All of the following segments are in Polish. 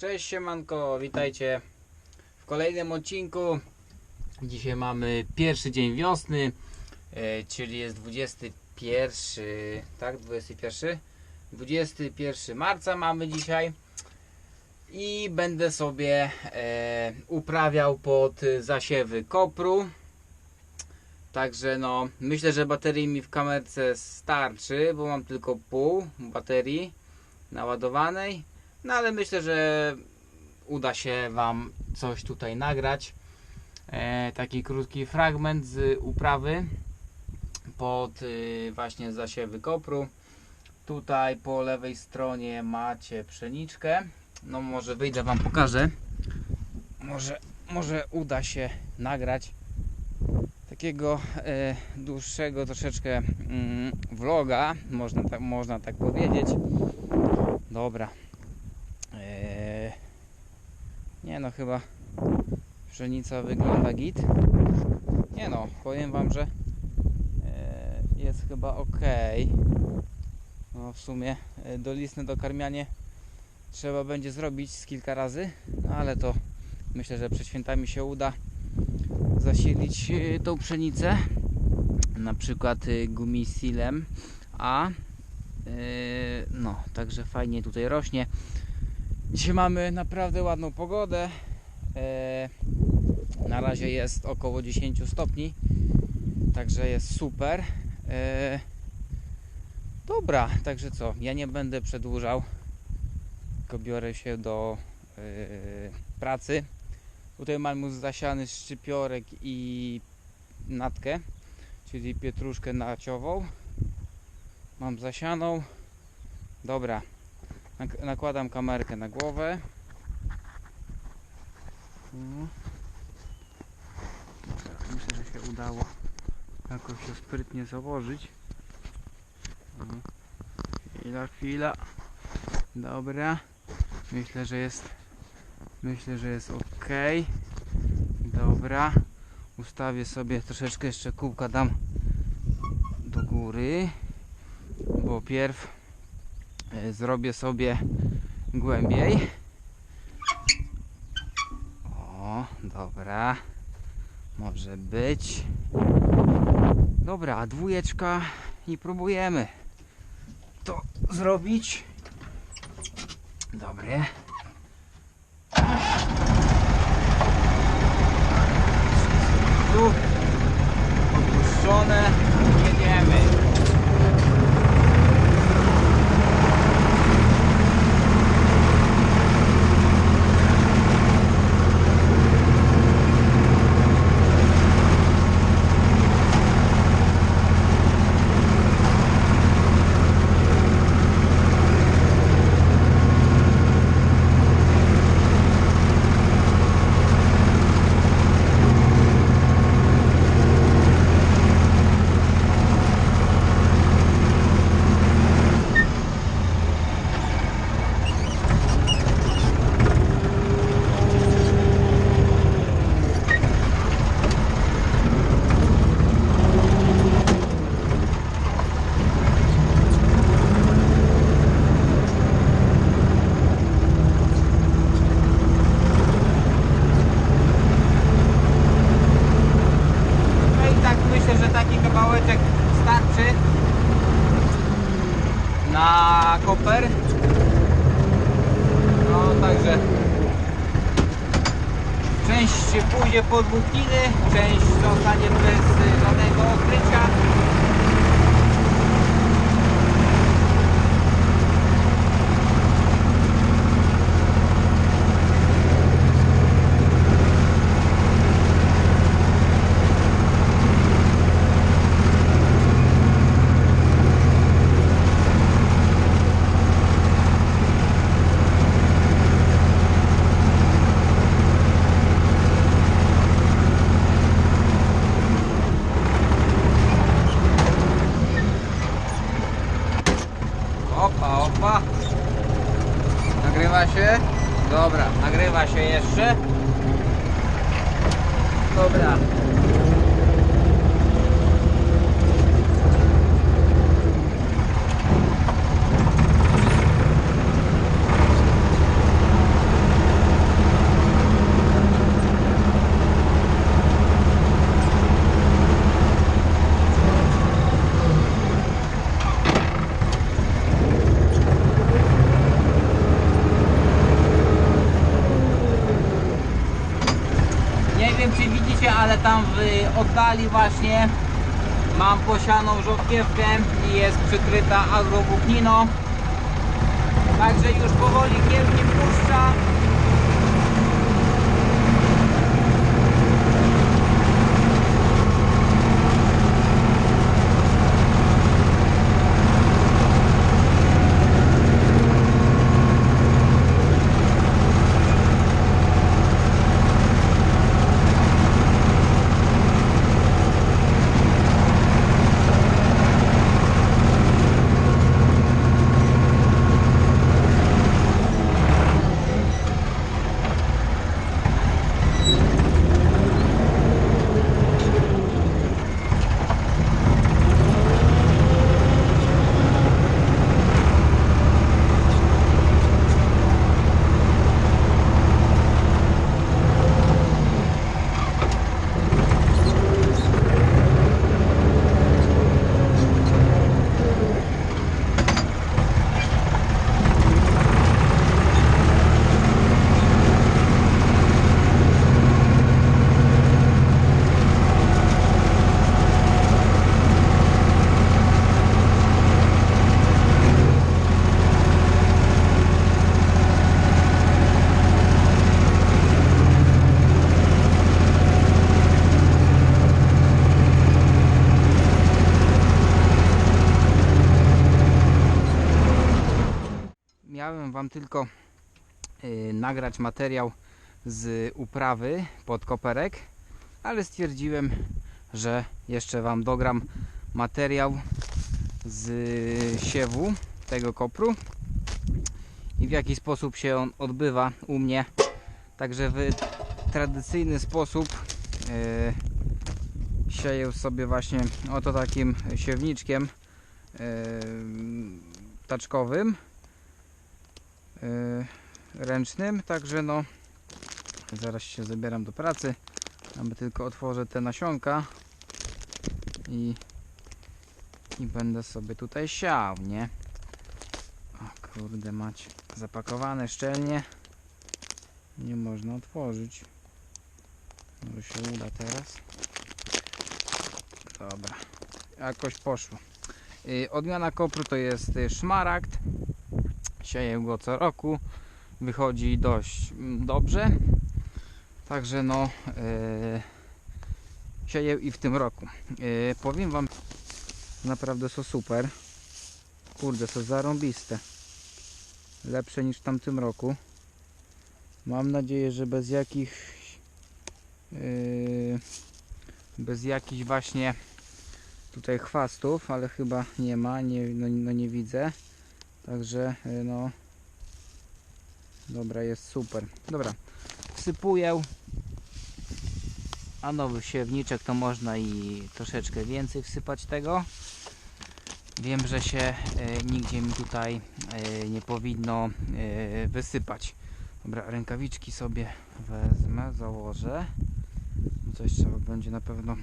Cześć siemanko, witajcie w kolejnym odcinku. Dzisiaj mamy pierwszy dzień wiosny, e, czyli jest 21, tak? 21? 21 marca mamy dzisiaj i będę sobie e, uprawiał pod zasiewy kopru. Także no, myślę, że baterii mi w kamerce starczy, bo mam tylko pół baterii naładowanej. No ale myślę, że uda się Wam coś tutaj nagrać. E, taki krótki fragment z uprawy pod y, właśnie zasiewy kopru. Tutaj po lewej stronie macie pszeniczkę. No może wyjdę Wam pokażę. Może, może uda się nagrać takiego e, dłuższego troszeczkę mm, vloga, można tak, można tak powiedzieć. Dobra. Eee, nie no, chyba pszenica wygląda git. Nie no, powiem Wam, że eee, jest chyba ok. No w sumie e, dolisne dokarmianie trzeba będzie zrobić z kilka razy, no ale to myślę, że przed świętami się uda zasilić e, tą pszenicę na przykład e, gumisilem A Yy, no, także fajnie tutaj rośnie. Dzisiaj mamy naprawdę ładną pogodę. Yy, na razie jest około 10 stopni, także jest super. Yy, dobra, także co, ja nie będę przedłużał, tylko biorę się do pracy. Tutaj mam już zasiany szczypiorek i natkę, czyli pietruszkę naciową mam zasianą dobra nakładam kamerkę na głowę. Mhm. myślę, że się udało jakoś się sprytnie założyć. Chwila, chwila. Dobra. Myślę, że jest myślę, że jest ok dobra. Ustawię sobie troszeczkę jeszcze kółka dam do góry bo pierw zrobię sobie głębiej. O, dobra. Może być. Dobra, dwójeczka i próbujemy to zrobić. Dobre. Tu opuszczone. Jedziemy. No i tak myślę, że taki kawałeczek starczy na koper. No także część pójdzie pod włókniny, część zostanie bez y, żadnego odkrycia. Opa, opa. Nagrywa się? Dobra, nagrywa się jeszcze. Dobra. ale tam w oddali właśnie mam posianą rzodkiewkę i jest przykryta agrowłókniną. Także już powoli kierownik puszcza. Miałem Wam tylko y, nagrać materiał z uprawy pod koperek, ale stwierdziłem, że jeszcze Wam dogram materiał z siewu tego kopru i w jaki sposób się on odbywa u mnie. Także w tradycyjny sposób y, sieję sobie właśnie oto takim siewniczkiem y, taczkowym ręcznym, także no zaraz się zabieram do pracy aby tylko otworzę te nasionka i, i będę sobie tutaj siał, nie? O kurde mać zapakowane szczelnie. Nie można otworzyć. Może się uda teraz. Dobra jakoś poszło. Y, odmiana kopru to jest y, szmaragd sieję go co roku wychodzi dość mm, dobrze. Także no e, sieję i w tym roku. E, powiem wam naprawdę są super. Kurde są zarąbiste. Lepsze niż w tamtym roku. Mam nadzieję, że bez jakichś e, bez jakichś właśnie tutaj chwastów, ale chyba nie ma, nie, no, no nie widzę Także y, no Dobra, jest super. Dobra, wsypuję. A nowy siewniczek to można i troszeczkę więcej wsypać tego. Wiem, że się e, nigdzie mi tutaj e, nie powinno wysypać. Dobra, rękawiczki sobie wezmę, założę. Coś trzeba będzie na pewno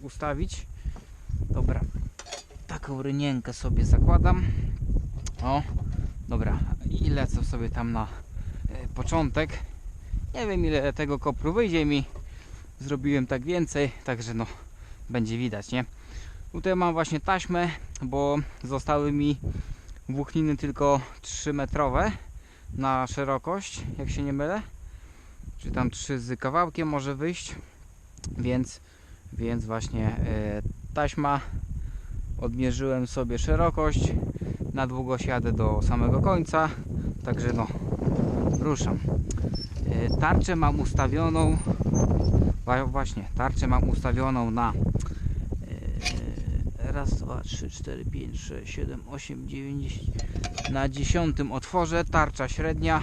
ustawić. Dobra, taką rynienkę sobie zakładam. O, dobra, i lecę sobie tam na e, początek. Nie wiem ile tego kopru wyjdzie mi. Zrobiłem tak więcej, także no będzie widać, nie? Tutaj mam właśnie taśmę, bo zostały mi włókniny tylko 3 metrowe na szerokość, jak się nie mylę. Czy tam 3 z kawałkiem może wyjść. Więc, więc właśnie e, taśma odmierzyłem sobie szerokość na długość jadę do samego końca także no ruszam. E, tarczę mam ustawioną właśnie tarczę mam ustawioną na e, raz, dwa, trzy, cztery, pięć, sześć, siedem, osiem, dziewięć na dziesiątym otworze tarcza średnia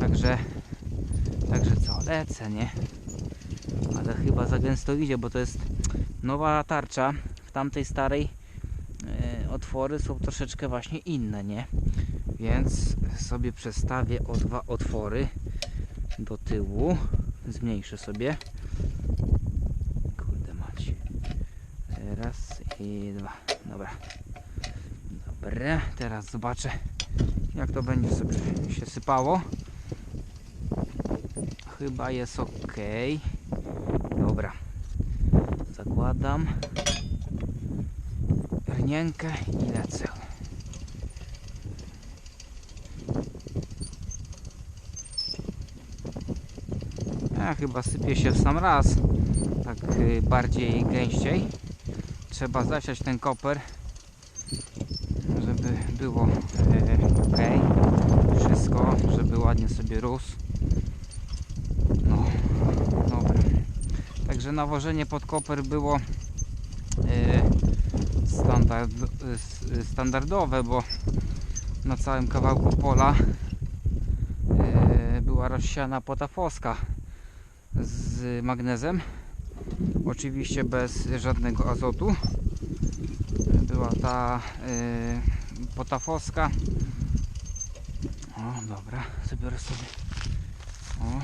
także także co lecę nie? Ale chyba za gęsto idzie bo to jest nowa tarcza w tamtej starej otwory są troszeczkę właśnie inne, nie? Więc sobie przestawię o dwa otwory do tyłu. Zmniejszę sobie. Kurde mać. Raz i dwa. Dobra. Dobra, teraz zobaczę jak to będzie sobie się sypało. Chyba jest ok. zakładam rnienkę i. Ja chyba sypie się w sam raz, tak y, bardziej gęściej. Trzeba zasiać ten koper, żeby było ok. Wszystko, żeby ładnie sobie rósł. No, dobra. Także nawożenie pod koper było e, standard, e, standardowe, bo na całym kawałku pola e, była rozsiana potafoska z magnezem. Oczywiście bez żadnego azotu. Była ta e, potafoska. O, dobra, zabiorę sobie. O.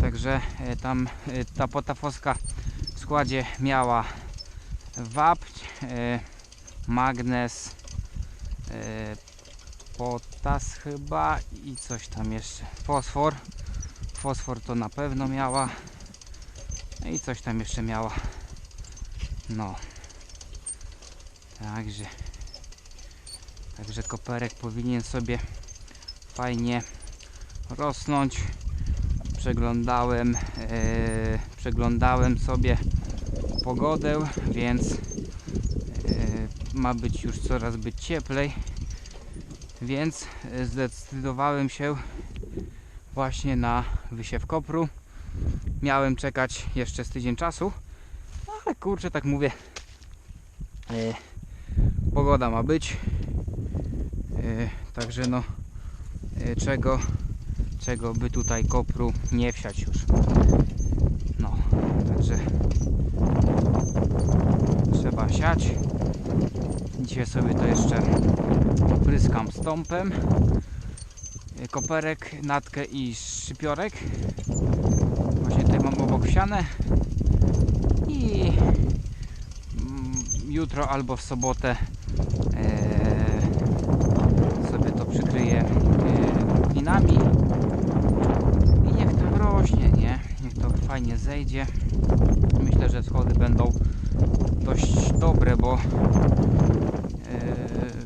Także tam ta potafoska w składzie miała wapń, e, magnez, e, potas chyba i coś tam jeszcze. Fosfor. Fosfor to na pewno miała. No I coś tam jeszcze miała. No. Także. Także koperek powinien sobie fajnie rosnąć przeglądałem e, przeglądałem sobie pogodę więc e, ma być już coraz być cieplej więc e, zdecydowałem się właśnie na wysiew kopru miałem czekać jeszcze z tydzień czasu no ale kurczę tak mówię e, pogoda ma być także no czego czego by tutaj kopru nie wsiać już. No, także siać. Dzisiaj sobie to jeszcze opryskam stąpem. Koperek, natkę i szczypiorek. Właśnie tutaj mam obok siane. I mm, jutro albo w sobotę e, sobie to przykryję e, klinami i niech tam rośnie, nie? Niech to fajnie zejdzie. Myślę, że schody będą dość dobre, bo e,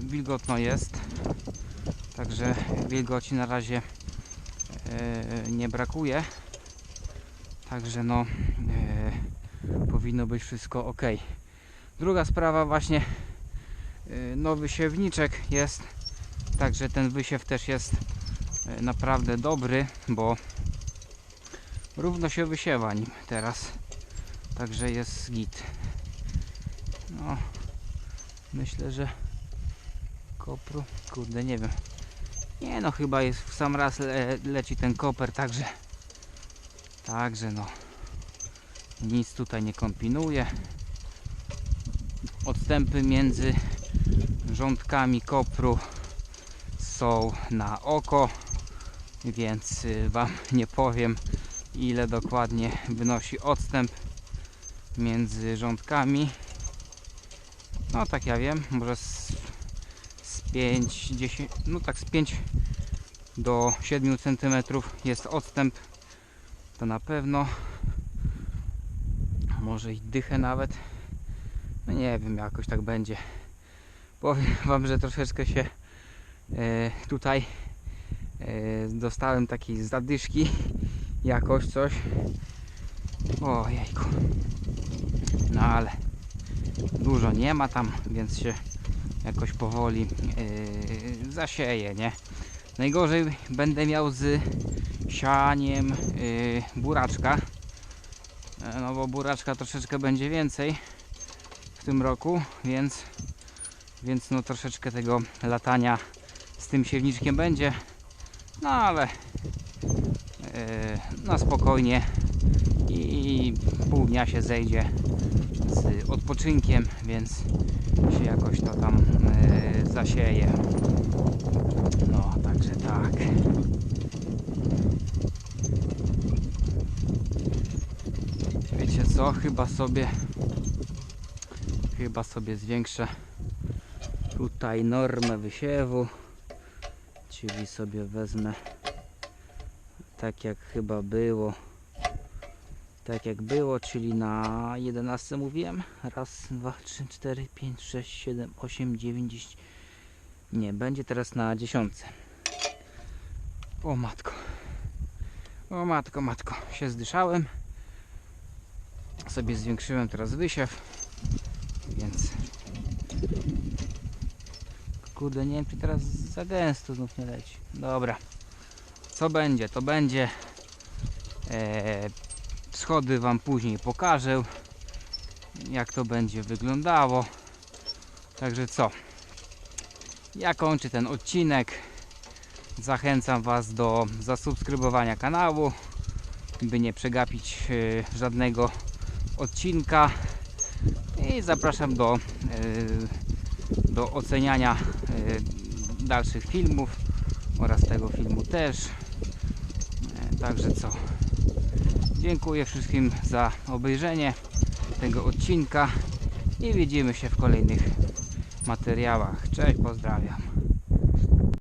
wilgotno jest. Także wilgoci na razie e, nie brakuje. Także no e, powinno być wszystko ok. Druga sprawa właśnie nowy siewniczek jest. Także ten wysiew też jest naprawdę dobry, bo równo się wysiewa nim teraz. Także jest git. No, myślę, że kopru, kurde, nie wiem. Nie no, chyba jest w sam raz le, leci ten koper, także także no nic tutaj nie kombinuję. Odstępy między rządkami kopru są na oko, więc y, Wam nie powiem ile dokładnie wynosi odstęp między rządkami. No tak ja wiem, może z, z 5, 10, no tak z 5 do 7 cm jest odstęp. To na pewno. Może i dychę nawet. No nie wiem, jakoś tak będzie. Powiem Wam, że troszeczkę się e, tutaj e, dostałem takiej zadyszki jakoś coś o jejku no ale dużo nie ma tam więc się jakoś powoli yy, zasieje nie? Najgorzej będę miał z sianiem yy, buraczka. No bo buraczka troszeczkę będzie więcej w tym roku więc więc no troszeczkę tego latania z tym siewniczkiem będzie. No ale e, na spokojnie i pół dnia się zejdzie odpoczynkiem, więc się jakoś to tam e, zasieje. No, także tak. Wiecie co? Chyba sobie chyba sobie zwiększę tutaj normę wysiewu czyli sobie wezmę tak jak chyba było Tak jak było, czyli na 11 mówiłem. Raz, dwa, trzy, cztery, pięć, sześć, siedem, osiem, dziewięć, dziesięć. Nie, będzie teraz na 10. O matko. O matko, matko. Się zdyszałem. Sobie zwiększyłem teraz wysiew. Więc Kurde, nie wiem czy teraz za gęsto znów nie leci. Dobra. Co będzie, to będzie. Eee, schody Wam później pokażę. Jak to będzie wyglądało. Także co? Ja kończę ten odcinek. Zachęcam Was do zasubskrybowania kanału, by nie przegapić e, żadnego odcinka. I zapraszam do, e, do oceniania e, dalszych filmów oraz tego filmu też. Także co? Dziękuję wszystkim za obejrzenie tego odcinka i widzimy się w kolejnych materiałach. Cześć, pozdrawiam.